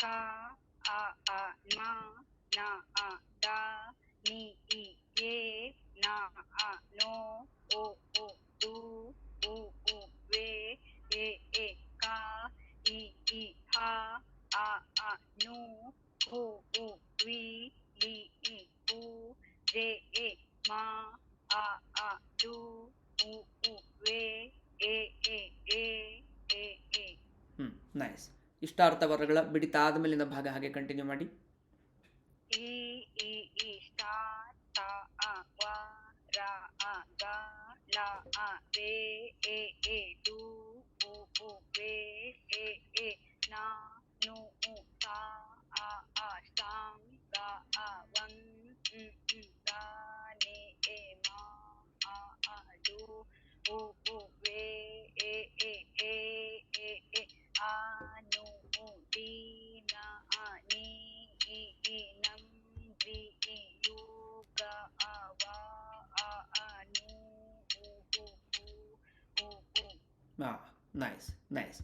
ka a a na na a da ni i ye na a no o o do u u ve e e ka i i ha a a nu ho o we li i u de e ma a a do u u ve e e e e e. Hmm, nice. ಇಷ್ಟ ಅರ್ಥವರ್ಗಗಳ ಬಿಡಿತ ಆದಮೇಲಿನ ಭಾಗ ಹಾಗೆ continue ಮಾಡಿ i Ah, nice, nice.